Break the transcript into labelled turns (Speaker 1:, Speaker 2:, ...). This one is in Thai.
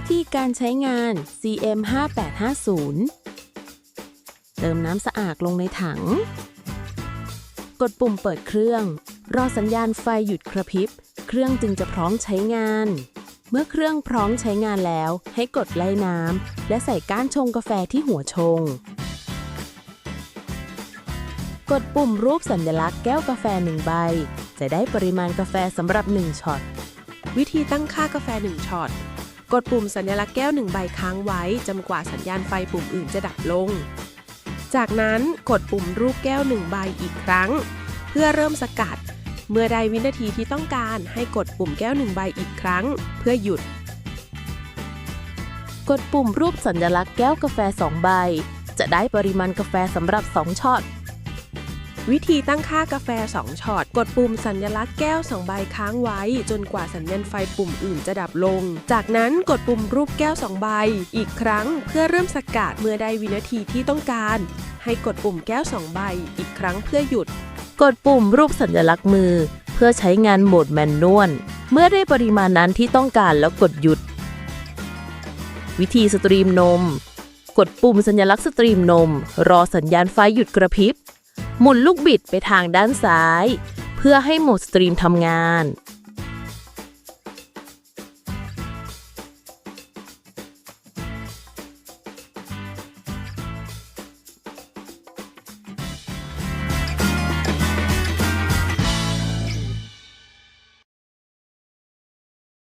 Speaker 1: วิธีการใช้งาน CM 5850เติมน้ำสะอาดลงในถัง กดปุ่มเปิดเครื่อง รอสัญญาณไฟหยุดกระพริบ เครื่องจึงจะพร้อมใช้งาน เมื่อเครื่องพร้อมใช้งานแล้ว ให้กดไล่น้ำและใส่ก้านชงกาแฟที่หัวชง กดปุ่มรูปสัญลักษณ์แก้วกาแฟหนึ่งใบ จะได้ปริมาณกาแฟสำหรับ 1ช็อต
Speaker 2: วิธีตั้งค่ากาแฟ1ช็อต กดปุ่มสัญลักษณ์แก้ว1ใบค้างไว้จนกว่าสัญญาณไฟปุ่มอื่นจะดับลง จากนั้นกดปุ่มรูปแก้ว1ใบอีกครั้ง เพื่อเริ่มสกัด เมื่อใดวินาทีที่ต้องการให้กดปุ่มแก้ว1ใบอีกครั้ง เพื่อหยุด
Speaker 1: กดปุ่มรูปสัญลักษณ์แก้วกาแฟ 2 ใบ จะได้ปริมาณกาแฟสำหรับ 2ช็อต
Speaker 2: วิธีตั้งค่ากาแฟ 2ช็อต กดปุ่มสัญลักษณ์แก้ว 2 ใบค้างไว้ จนกว่าสัญญาณไฟปุ่มอื่นจะดับลง จากนั้นกดปุ่มรูปแก้ว 2 ใบ อีกครั้งเพื่อเริ่มสกัดเมื่อใดวินาทีที่ต้องการ ให้กดปุ่มแก้ว 2 ใบ อีกครั้งเพื่อหยุด
Speaker 1: กดปุ่มรูปสัญลักษณ์มือ เพื่อใช้งานโหมดแมนนวลเมื่อได้ปริมาณนั้นที่ต้องการแล้วกดหยุด วิธีสตรีมนม กดปุ่มสัญลักษณ์สตรีมนม รอสัญญาณไฟหยุดกระพริบ หมุนลูกบิดไปทางด้านซ้าย เพื่อให้โหมดสตรีมทำงาน